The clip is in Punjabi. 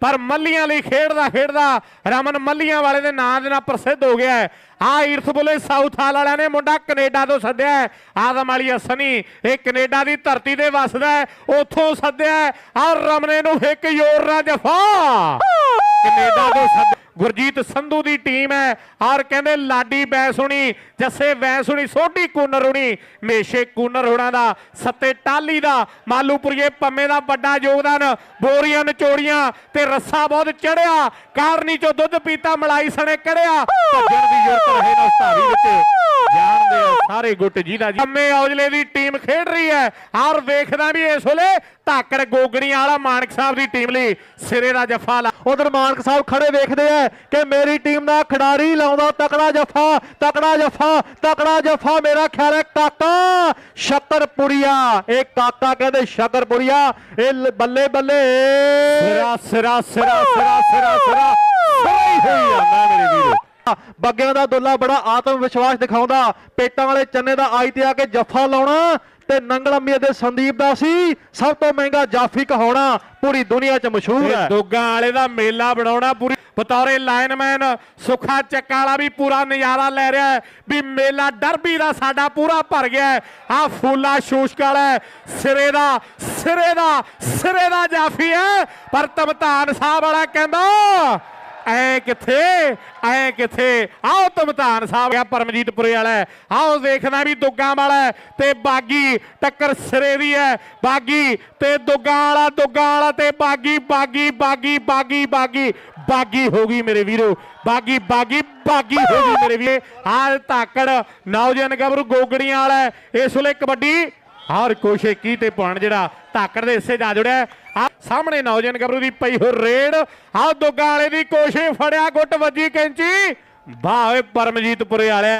ਪਰ ਮੱਲੀਆਂ ਲਈ ਖੇਡਦਾ ਖੇਡਦਾ ਰਮਨ ਮੱਲੀਆਂ ਵਾਲੇ ਦੇ ਨਾਂ ਦੇ ਨਾਲ ਪ੍ਰਸਿੱਧ ਹੋ ਗਿਆ ਹੈ। ਆ ਈਰਥ ਬੁੱਲੇ ਸਾਊਥ ਹਾਲ ਵਾਲਿਆਂ ਨੇ ਮੁੰਡਾ ਕੈਨੇਡਾ ਤੋਂ ਸੱਦਿਆ ਆਦਮ ਵਾਲੀ ਅਸਨੀ ਇਹ ਕੈਨੇਡਾ ਦੀ ਧਰਤੀ ਤੇ ਵੱਸਦਾ ਹੈ, ਉਥੋਂ ਸੱਦਿਆ ਹੈ। ਰਮਨੇ ਨੂੰ ਇੱਕ ਜ਼ੋਰ ਨਾਲ ਜਫਾ। ਕੈਨੇਡਾ ਤੋਂ ਸੱਦ ਗੁਰਜੀਤ ਸੰਧੂ ਦੀ ਟੀਮ ਹੈ। ਔਰ ਕਹਿੰਦੇ, ਲਾਡੀ ਬੈਸੁਣੀ, ਜੱਸੇ ਬੈਸੁਣੀ, ਸੋਢੀ ਕੂਨਰ ਹੁਣੀ ਮੇਸ਼ੇ ਕੂਨਰ ਹੋਣਾ ਦਾ, ਸੱਤੇ ਟਾਲੀ ਦਾ, ਮਾਲੂਪੁਰੀਏ ਪੰਮੇ ਦਾ ਵੱਡਾ ਯੋਗਦਾਨ, ਬੋਰੀਆਂ ਨਚੋੜੀਆਂ ਤੇ ਰੱਸਾ ਬਹੁਤ ਚੜਿਆ। ਕਾਰਨੀ ਚੋਂ ਦੁੱਧ ਪੀਤਾ, ਮਲਾਈ ਸਣੇ ਕੜਿਆ। ਭੱਜਣ ਦੀ ਜ਼ਰੂਰਤ ਰਹੇ ਨਾ ਉਸਤਾਰੀ ਵਿੱਚ। ਜਾਣਦੇ ਆ ਸਾਰੇ ਗੁੱਟ ਜਿਹਦਾ ਜੀ। ਪੰਮੇ ਔਜਲੇ ਦੀ ਟੀਮ ਖੇਡ ਰਹੀ ਹੈ। ਔਰ ਵੇਖਦਾ ਵੀ ਇਸ ਵੇਲੇ ਧਾਕੜ ਗੋਗਣੀ ਵਾਲਾ ਮਾਨਕ ਸਾਹਿਬ ਦੀ ਟੀਮ ਲਈ ਸਿਰੇ ਦਾ ਜੱਫਾ ਲਾ ਉਧਰ ਮਾਨਕ ਸਾਹਿਬ ਖੜੇ ਵੇਖਦੇ ਆ। ਕਿ ਮੇਰੀ ਟੀਮ ਦਾ ਖਿਡਾਰੀ ਲਾਉਂਦਾ ਤਕੜਾ ਜੱਫਾ ਤਕੜਾ ਜੱਫਾ ਤਕੜਾ ਜੱਫਾ ਮੇਰਾ ਖਿਆਲ ਹੈ ਕਾਕਾ ਸ਼ਕਰਪੁਰੀਆ ਇਹ ਕਾਕਾ ਕਹਿੰਦੇ ਸ਼ਕਰਪੁਰੀਆ ਇਹ ਬੱਲੇ ਬੱਲੇ। ਸਿਰਾ ਸਿਰਾ ਸਿਰਾ ਸਿਰਾ ਸਿਰਾ ਸਿਰਾ। ਮੇਰੇ ਵੀਰੋ। ਬੱਗਿਆਂ ਦਾ ਦੁੱਲਾ ਬੜਾ ਆਤਮ ਵਿਸ਼ਵਾਸ ਦਿਖਾਉਂਦਾ। ਪੇਟਾਂ ਵਾਲੇ ਚੰਨੇ ਦਾ ਆਈ ਤੇ ਆ ਕੇ ਜੱਫਾ ਲਾਉਣਾ। ਤੇ ਨੰਗਲਮੀ ਦੇ ਸੰਦੀਪ ਦਾ ਸੀ। ਸਭ ਤੋਂ ਮਹਿੰਗਾ ਜਾਫੀ ਕਹਾਉਣਾ ਪੂਰੀ ਦੁਨੀਆ 'ਚ ਮਸ਼ਹੂਰ ਹੈ। ਦੋਗਾ ਵਾਲੇ ਦਾ ਮੇਲਾ ਬਣਾਉਣਾ ਪੂਰੀ ਬਤੌਰੇ ਲਾਈਨਮੈਨ ਸੁਖਾ ਚੱਕਾ ਵਾਲਾ ਵੀ ਪੂਰਾ ਨਜ਼ਾਰਾ ਲੈ ਰਿਹਾ ਹੈ ਵੀ ਮੇਲਾ ਡਰਬੀ ਦਾ ਸਾਡਾ ਪੂਰਾ ਭਰ ਗਿਆ ਆ ਫੂਲਾ ਸ਼ੂਸ਼ਕ ਵਾਲਾ ਸਿਰੇ ਦਾ ਸਿਰੇ ਦਾ ਸਿਰੇ ਦਾ ਜਾਫੀ ਹੈ। ਪਰ ਤਮਤਾਨ ਸਾਹਿਬ ਵਾਲਾ ਕਹਿੰਦਾ ਐ ਕਿੱਥੇ? ਐ ਕਿੱਥੇ? ਆਓ ਤਮਤਾਨ ਸਾਹਿਬ ਗਿਆ ਪਰਮਜੀਤਪੁਰੇ ਵਾਲਾ ਆਓ ਦੇਖਣਾ ਵੀ ਦੁੱਗਾ ਵਾਲਾ ਤੇ ਬਾਗੀ ਟੱਕਰ ਸਿਰੇ ਦੀ ਹੈ। ਬਾਗੀ ਤੇ ਦੁੱਗਾ ਵਾਲਾ ਦੁੱਗਾ ਵਾਲਾ ਤੇ ਬਾਗੀ ਬਾਗੀ ਬਾਗੀ ਬਾਗੀ ਬਾਗੀ। ਬਾਗੀ ਹੋ ਗਈ ਮੇਰੇ ਵੀਰੋ। ਬਾਗੀ ਬਾਗੀ ਬਾਗੀ ਹੋ ਗਈ ਮੇਰੇ ਵੀਰੇ। ਆਹ ਧਾਕੜ ਨੌਜਵਾਨ ਗੱਭਰੂ ਗੋਗੜੀਆਂ ਵਾਲਾ ਇਸ ਵੇਲੇ ਕਬੱਡੀ ਹਰ ਕੋਸ਼ੇ ਕੀ ਤੇ ਪੁਆਣ ਜਿਹੜਾ ਧਾਕੜ ਦੇ ਹਿੱਸੇ ਜਾ ਜੁੜਿਆ ਆ ਸਾਹਮਣੇ ਨੌਜਵਾਨ ਗੱਭਰੂ ਦੀ ਪਈ ਹੋ ਰੇਡ। ਆ ਦੁੱਗਾ ਵਾਲੇ ਦੀ ਕੋਸ਼ਿਸ਼ ਫੜਿਆ, ਗੁੱਟ ਵੱਜੀ ਕੈਂਚੀ। ਵਾਹ ਓਏ ਪਰਮਜੀਤਪੁਰੇ ਵਾਲਿਆ।